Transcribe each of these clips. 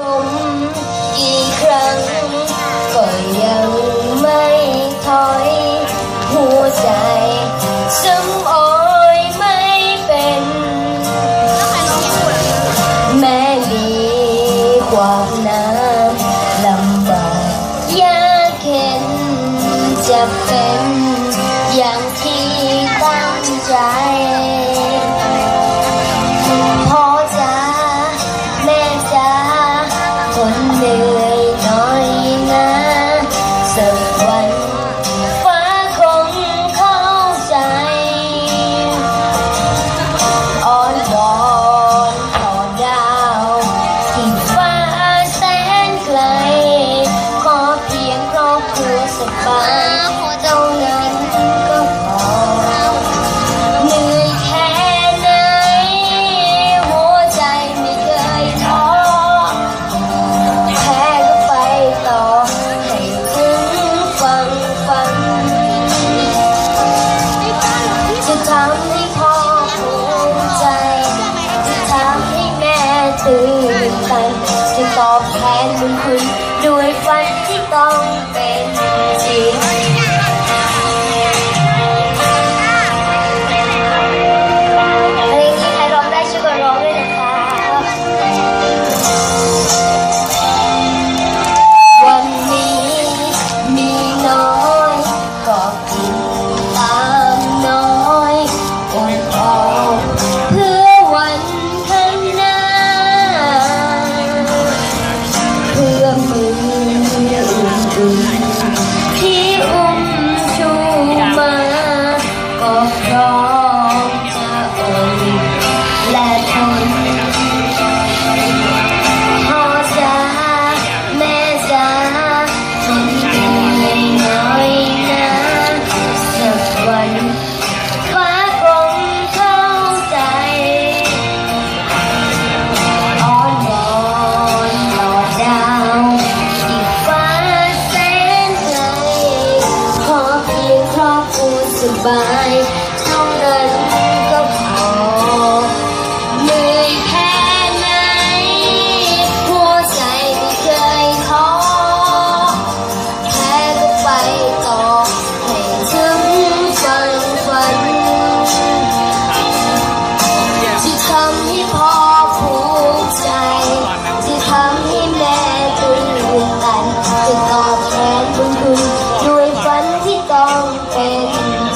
ล้มกี่ครั้งก็ยังไม่ถอย หัวใจซ้ำอ้อยไม่เป็น แม่ลีขวางน้ำลำบากยากเข็นจะเป็นย่ง lonely. วันฟ้าคงเข้าใจอ่อนวอลดาวอีกฟ้าแสนไกลขอเพียงครอบครัสบาย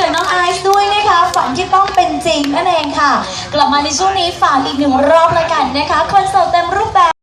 จากน้องไอซ์ด้วยนะคะฝันที่ต้องเป็นจริงนั่นเองค่ะ กลับมาในช่วงนี้ฝากอีกหนึ่งรอบละกันนะคะคอนเสิร์ตเต็มรูปแบบ